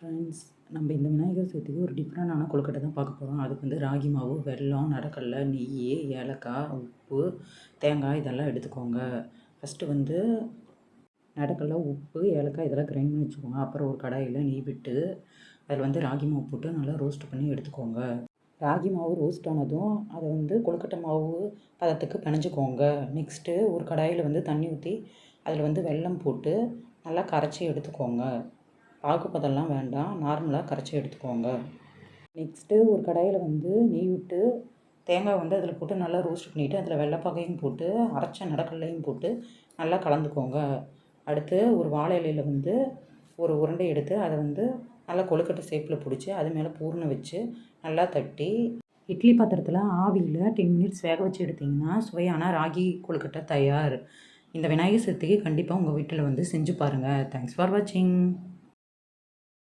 Friends நம்ம இந்த விநாயகர் சதுர்த்திக்கு ஒரு டிஃப்ரெண்டான கொழுக்கட்டை தான் பார்க்க போகிறோம் அதுக்கு வந்து ராகி மாவு வெல்லம் நடக்கடலை நெய் ஏலக்காய் உப்பு தேங்காய் இதெல்லாம் எடுத்துக்கோங்க. ஃபஸ்ட்டு வந்து நடக்கடலை உப்பு ஏலக்காய் இதெல்லாம் கிரைண்ட் பண்ணி வச்சுக்கோங்க. அப்புறம் ஒரு கடாயில் நெய் விட்டு அதில் வந்து ராகி மாவு போட்டு நல்லா ரோஸ்ட் பண்ணி எடுத்துக்கோங்க. ராகி மாவு ரோஸ்ட் ஆனதும் அதை வந்து கொழுக்கட்டை மாவு பதத்துக்கு பிணைஞ்சிக்கோங்க. நெக்ஸ்ட்டு ஒரு கடாயில் வந்து தண்ணி ஊற்றி அதில் வந்து வெல்லம் போட்டு நல்லா கரைச்சி எடுத்துக்கோங்க. பாகு வேண்டாம். நார்மலாக கரைச்சி எடுத்துக்கோங்க. நெக்ஸ்ட்டு ஒரு கடாயில் வந்து நெய் விட்டு தேங்காய் வந்து அதில் போட்டு நல்லா ரோஸ்ட் பண்ணிவிட்டு அதில் வெள்ளைப்பாகையும் போட்டு அரைச்ச நடக்கல்லையும் போட்டு நல்லா கலந்துக்கோங்க. அடுத்து ஒரு வாழை இலையில் வந்து ஒரு உருண்டை எடுத்து அதை வந்து நல்லா கொழுக்கட்டை ஷேப்பில் பிடிச்சி அது மேலே பூர்ணம் வச்சு நல்லா தட்டி இட்லி பாத்திரத்தில் ஆவியில் டென் மினிட்ஸ் வேக வச்சு எடுத்திங்கன்னா சுவையான ராகி கொழுக்கட்டை தயார். இந்த விநாயகர் சதுர்த்திக்கு கண்டிப்பாக உங்கள் வீட்டில் வந்து செஞ்சு பாருங்கள் தேங்க்ஸ் ஃபார் வாட்சிங்